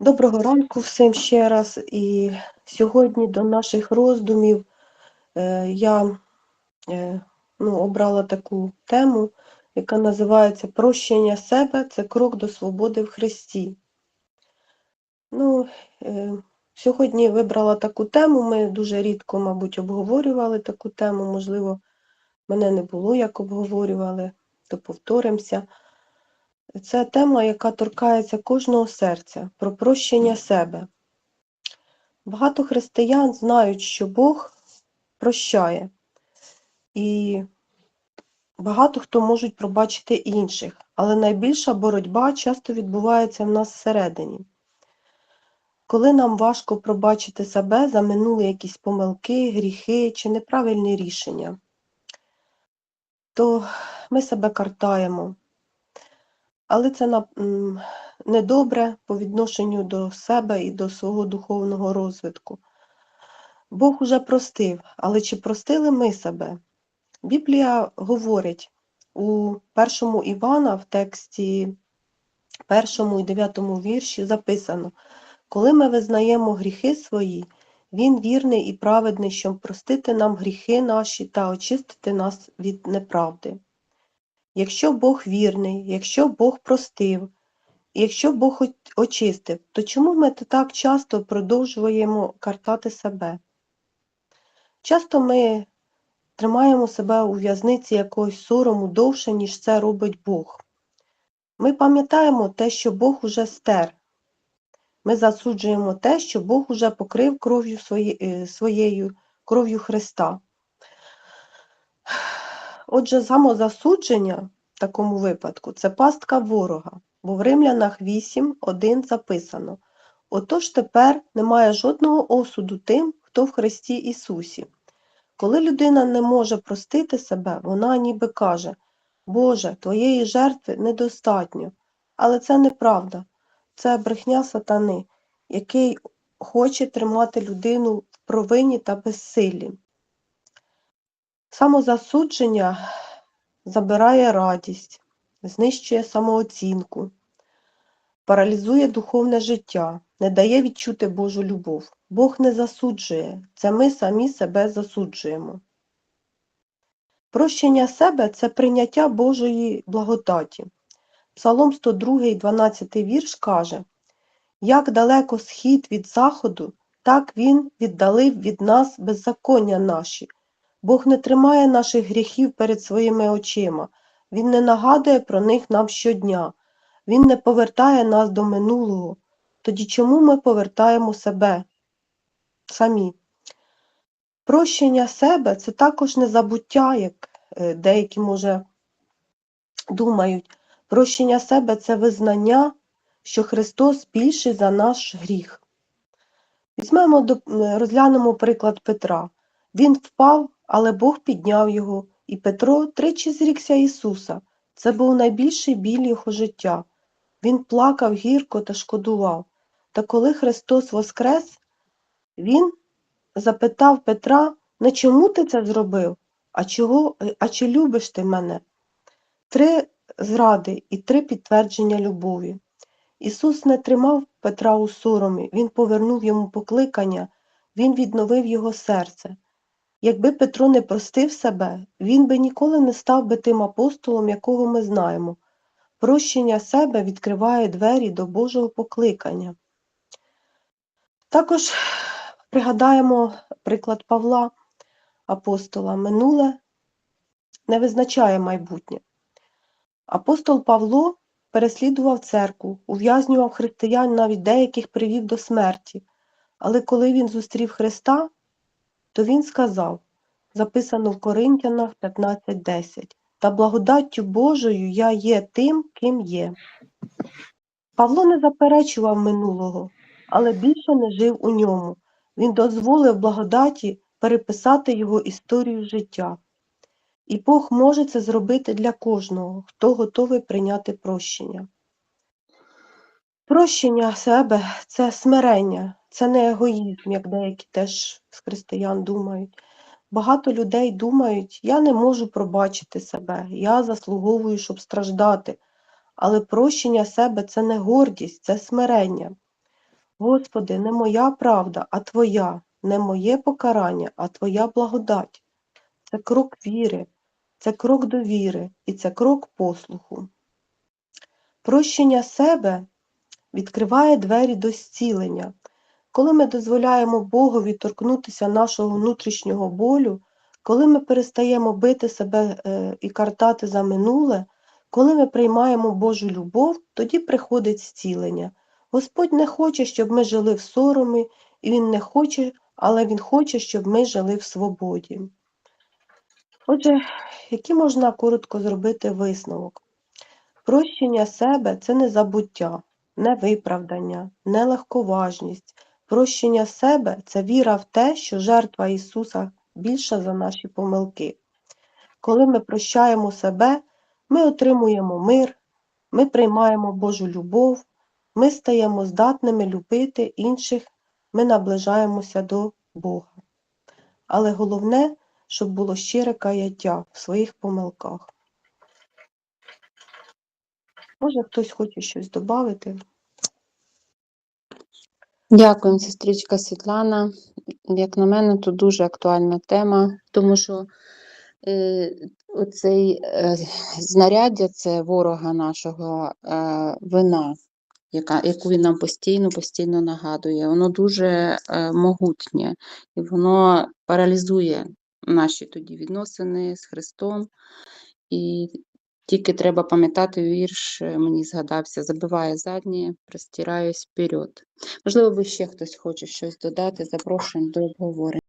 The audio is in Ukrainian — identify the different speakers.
Speaker 1: Доброго ранку всім ще раз. І сьогодні до наших роздумів е, я е, ну, обрала таку тему, яка називається Прощення себе це крок до свободи в Христі. Ну, е, сьогодні вибрала таку тему. Ми дуже рідко, мабуть, обговорювали таку тему. Можливо, мене не було, як обговорювали, то повторимося. Це тема, яка торкається кожного серця, про прощення себе. Багато християн знають, що Бог прощає, і багато хто можуть пробачити інших, але найбільша боротьба часто відбувається в нас всередині. Коли нам важко пробачити себе за минулі якісь помилки, гріхи чи неправильні рішення, то ми себе картаємо. Але це недобре по відношенню до себе і до свого духовного розвитку. Бог уже простив, але чи простили ми себе? Біблія говорить у першому Івана в тексті першому і дев'ятому вірші записано, коли ми визнаємо гріхи свої, Він вірний і праведний, щоб простити нам гріхи наші та очистити нас від неправди. Якщо Бог вірний, якщо Бог простив, якщо Бог очистив, то чому ми так часто продовжуємо картати себе? Часто ми тримаємо себе у в'язниці якогось сорому довше, ніж це робить Бог. Ми пам'ятаємо те, що Бог уже стер. Ми засуджуємо те, що Бог уже покрив кров'ю е, своєю кров'ю Христа. Отже, самозасудження в такому випадку це пастка ворога, бо в Римлянах 8.1 записано Отож тепер немає жодного осуду тим, хто в Христі Ісусі. Коли людина не може простити себе, вона ніби каже Боже, твоєї жертви недостатньо. Але це неправда, це брехня сатани, який хоче тримати людину в провині та безсиллі. Самозасудження забирає радість, знищує самооцінку, паралізує духовне життя, не дає відчути Божу любов. Бог не засуджує, це ми самі себе засуджуємо. Прощення себе це прийняття Божої благодаті. Псалом 102, 12 вірш каже Як далеко схід від заходу, так він віддалив від нас беззаконня наші. Бог не тримає наших гріхів перед своїми очима, Він не нагадує про них нам щодня, Він не повертає нас до минулого. Тоді чому ми повертаємо себе самі? Прощення себе це також не забуття, як е, деякі, може, думають. Прощення себе це визнання, що Христос більший за наш гріх. Візьмемо, розглянемо приклад Петра. Він впав, але Бог підняв його, і Петро тричі зрікся Ісуса. Це був найбільший біль його життя. Він плакав гірко та шкодував. Та коли Христос воскрес, Він запитав Петра, не чому ти це зробив, а чого, а чи любиш ти мене? Три зради і три підтвердження любові. Ісус не тримав Петра у соромі, Він повернув йому покликання, Він відновив його серце. Якби Петро не простив себе, він би ніколи не став би тим апостолом, якого ми знаємо. Прощення себе відкриває двері до Божого покликання. Також пригадаємо приклад Павла, апостола, минуле не визначає майбутнє. Апостол Павло переслідував церкву, ув'язнював християн, навіть деяких привів до смерті, але коли він зустрів Христа, то він сказав, записано в Коринтянах 15.10, та благодаттю Божою я є тим, ким є. Павло не заперечував минулого, але більше не жив у ньому. Він дозволив благодаті переписати його історію життя. І Бог може це зробити для кожного, хто готовий прийняти прощення. Прощення себе це смирення, це не егоїзм, як деякі теж з християн думають. Багато людей думають, я не можу пробачити себе, я заслуговую, щоб страждати. Але прощення себе це не гордість, це смирення. Господи, не моя правда, а Твоя, не моє покарання, а Твоя благодать. Це крок віри, це крок довіри і це крок послуху. Прощення себе відкриває двері до зцілення. Коли ми дозволяємо Богові торкнутися нашого внутрішнього болю, коли ми перестаємо бити себе е, і картати за минуле, коли ми приймаємо Божу любов, тоді приходить зцілення. Господь не хоче, щоб ми жили в соромі, і Він не хоче, але Він хоче, щоб ми жили в свободі. Отже, який можна коротко зробити висновок? Прощення себе це не забуття, не виправдання, не легковажність. Прощення себе це віра в те, що жертва Ісуса більша за наші помилки. Коли ми прощаємо себе, ми отримуємо мир, ми приймаємо Божу любов, ми стаємо здатними любити інших, ми наближаємося до Бога. Але головне, щоб було щире каяття в своїх помилках. Може, хтось хоче щось додати?
Speaker 2: Дякую, сестричка Світлана. Як на мене, то дуже актуальна тема, тому що е, оцей е, знаряддя це ворога нашого е, вина, яка, яку він нам постійно, постійно нагадує. Воно дуже е, могутнє і воно паралізує наші тоді відносини з Христом. І тільки треба пам'ятати вірш, е, мені згадався, забиває заднє, простираюсь вперед. Можливо, ви ще хтось хоче щось додати, запрошуємо до обговорення.